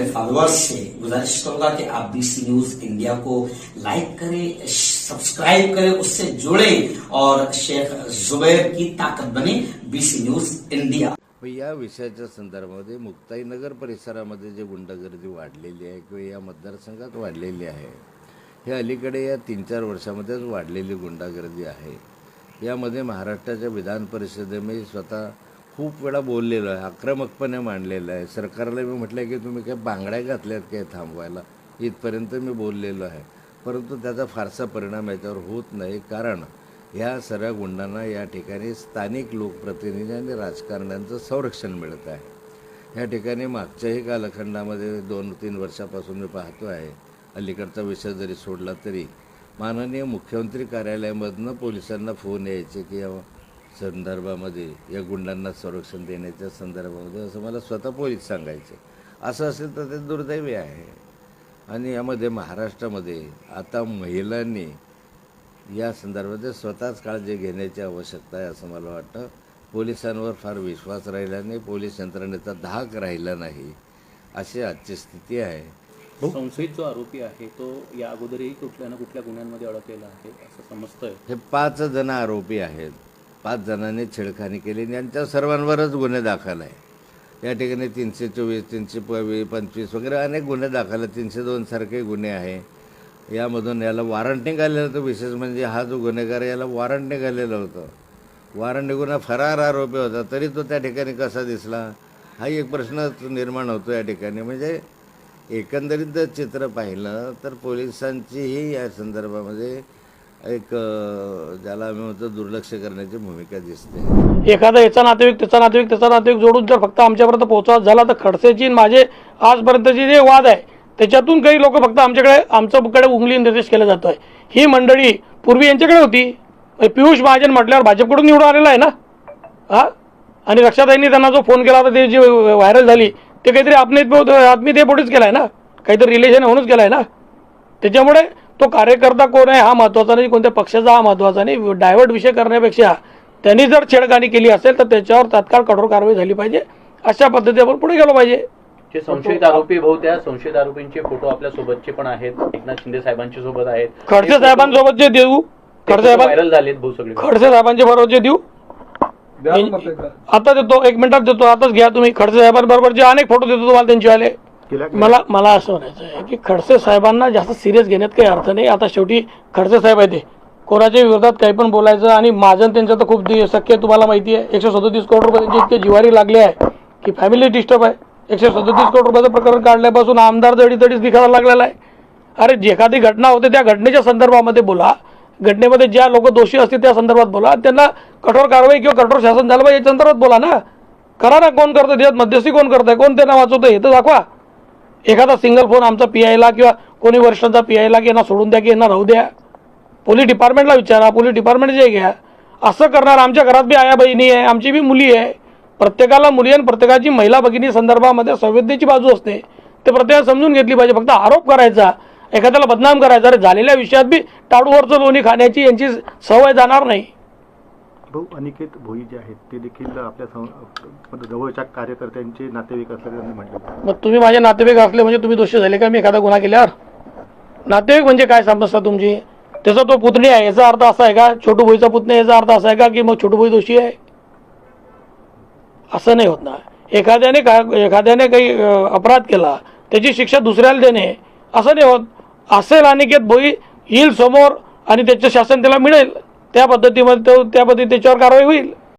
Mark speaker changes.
Speaker 1: मेरे फॉलोअर्स से गुजारिश करूंगा कि आप बीसी न्यूज इंडिया को लाइक करें सब्सक्राइब करें उससे जुड़े और शेख जुबैर की ताकत बने बीसी न्यूज इंडिया
Speaker 2: या विषयाच्या संदर्भामध्ये मुक्ताईनगर परिसरामध्ये जे गुंडगर्दी वाढलेली आहे किंवा या मतदारसंघात वाढलेली आहे हे अलीकडे या तीन चार वर्षामध्येच वाढलेली गुंडागर्दी आहे. यामध्ये महाराष्ट्राच्या विधान परिषदेमध्ये स्वतः खूप वेळा बोललेलो आहे आक्रमकपणे मांडलेलं आहे. सरकारला मी म्हटलं की तुम्ही काय बांगड्या घातल्यात काय थांबवायला? इथपर्यंत मी बोललेलो आहे. परंतु त्याचा फारसा परिणाम याच्यावर होत नाही. कारण ह्या सगळ्या गुंडांना या ठिकाणी स्थानिक लोकप्रतिनिधी आणि राजकारण्यांचं संरक्षण मिळत आहे. या ठिकाणी मागच्याही कालखंडामध्ये दोन तीन वर्षापासून मी पाहतो आहे. अलीकडचा विषय जरी सोडला तरी माननीय मुख्यमंत्री कार्यालयामधनं पोलिसांना फोन यायचे की संदर्भामध्ये या गुंडांना संरक्षण देण्याच्या संदर्भामध्ये असं मला स्वतः पोलीस सांगायचे. असं असेल तर ते दुर्दैवी आहे. आणि यामध्ये महाराष्ट्रामध्ये आता महिलांनी या संदर्भात स्वतःच काळजी घेण्याची आवश्यकता आहे असं मला वाटतं. पोलिसांवर फार विश्वास राहिला नाही पोलीस यंत्रणेचा धाक राहिला नाही अशी आजची स्थिती आहे.
Speaker 3: संशयित जो आरोपी आहे तो या अगोदरही कुठल्या ना कुठल्या गुन्ह्यांमध्ये अडकलेला आहे असं समजतंय.
Speaker 2: हे पाच जण आरोपी आहेत. पाच जणांनी छेडखानी केली आणि यांच्या सर्वांवरच गुन्हे दाखल आहे. या ठिकाणी तीनशे चोवीस तीनशे पवी पंचवीस वगैरे अनेक गुन्हे दाखल आहेत. तीनशे दोनसारखे गुन्हे आहे. यामधून याला वॉरंट निघालेलं होतं. विशेष म्हणजे हा जो गुन्हेगार याला वॉरंट निघालेलं होतं. वॉरंट निघून फरार आरोपी होता. तरी तो त्या ठिकाणी कसा दिसला? हा एक प्रश्न निर्माण होतो या ठिकाणी. म्हणजे एकंदरीत जर चित्र पाहिलं तर पोलिसांचीही या संदर्भामध्ये एक ज्याला आम्ही म्हणतो दुर्लक्ष करण्याची भूमिका दिसते.
Speaker 4: एखादा याचा नातेवाईक त्याचा नातेवाईक त्याचा नातेवाईक जोडून जर फक्त आमच्यापर्यंत पोहोचवा झाला तर खडसेची माझे आजपर्यंतचे जे वाद आहे त्याच्यातून काही लोक फक्त आमच्याकडे आमच्याकडे उंगली निर्देश केला आहे ही मंडळी पूर्वी यांच्याकडे होती. पियुष महाजन म्हटल्यावर भाजपकडून निवडून आलेला आहे ना? हा? आणि रक्षाताईंनी त्यांना जो फोन केला होता ते जी व्हायरल झाली ते काहीतरी आपले पुढेच केला आहे ना? काहीतरी रिलेशन होऊनच केला आहे ना? त्याच्यामुळे तो कार्यकर्ता कोण आहे हा महत्त्वाचा नाही कोणत्या पक्षाचा हा महत्त्वाचा नाही. डायव्हर्ट विषय करण्यापेक्षा त्यांनी जर छेडखानी केली असेल तर त्याच्यावर तात्काळ कठोर कारवाई झाली पाहिजे. अशा पद्धतीने आपण पुढे गेलो पाहिजे.
Speaker 3: जे संशयित आरोपी भाऊ त्या संशयित आरोपींचे फोटो आपल्या सोबतचे पण आहेत. एकनाथ शिंदे साहेबांच्या सोबत आहेत.
Speaker 4: खडसे साहेबांसोबत जे देऊ खडसे साहेबां
Speaker 3: व्हायरल झालेत भाऊ सगळे.
Speaker 4: खडसे साहेबांच्या बरोबर जे देऊ. आता देतो एक मिनिटात देतो आताच घ्या तुम्ही. खडसे साहेबांबरोबर जे अनेक फोटो देतो तुम्हाला त्यांचे आले मला मला असं म्हणायचं आहे की खडसे साहेबांना जास्त सिरियस घेण्यात काही अर्थ नाही. आता शेवटी खडसे साहेब आहे ते. कोणाच्या विरोधात काही पण बोलायचं आणि माझं त्यांचं तर खूप शक्य तुम्हाला माहिती आहे. एकशे सदोतीस करोड रुपये त्यांची इतके जिवारी लागली आहे की फॅमिली डिस्टर्ब आहे. एकशे सदोतीस करोड रुपयाचं प्रकरण काढल्यापासून आमदार जडीतडीच दिखायला लागलेला आहे. अरे जे एखादी घटना होते त्या घटनेच्या संदर्भामध्ये बोला. घटनेमध्ये ज्या लोक दोषी असतील त्या संदर्भात बोला. त्यांना कठोर कारवाई किंवा कठोर शासन झालं पाहिजे संदर्भात बोला ना. करा ना कोण करतं त्यात मध्यस्थी कोण करतंय? कोण त्यांना वाचवतंय? हे तर दाखवा. एखादा सिंगल फोन आमचा पी आयला किंवा कोणी वरिष्ठांचा पी आयला की यांना सोडून द्या की यांना राहू द्या. पोलीस डिपार्टमेंटला विचारा पोलीस डिपार्टमेंट जे घ्या. असं करणार आमच्या घरात बी आया बहिणी आहे आमची बी मुली आहे. प्रत्येकाला मुली आणि प्रत्येकाची महिला भगिनी संदर्भामध्ये संवेदनेची बाजू असते. ते प्रत्येकाने समजून घेतली पाहिजे. फक्त आरोप करायचा एखाद्याला बदनाम करायचा. अरे झालेल्या विषयात बी टाळूवरचं लोणी खाण्याची यांची सवय जाणार नाही.
Speaker 5: भाऊ अनिकेत भोई जे आहेत ते देखील आपल्या म्हणजे जवळच्या कार्यकर्त्यांचे नातेवाईक असल्याचे त्यांनी म्हटलं
Speaker 4: मग तुम्ही माझे नातेवाईक असले म्हणजे तुम्ही दोषी झाले का? मी एखादा गुन्हा केल्यावर? नातेवाईक म्हणजे काय समजता तुमची? त्याचा तो पुतणी आहे याचा अर्थ असा आहे का? छोटू भोईचा पुतणी याचा अर्थ असा आहे का? की मग छोटू भोई दोषी आहे? असं नाही होत ना. एखाद्याने का एखाद्याने काही अपराध केला त्याची शिक्षा दुसऱ्याला देणे असं नाही होत. असेल अनिकेत भोई येईल समोर आणि त्याचं शासन त्याला मिळेल. त्या पद्धतीमध्ये तो त्या पद्धती त्याच्यावर कारवाई होईल.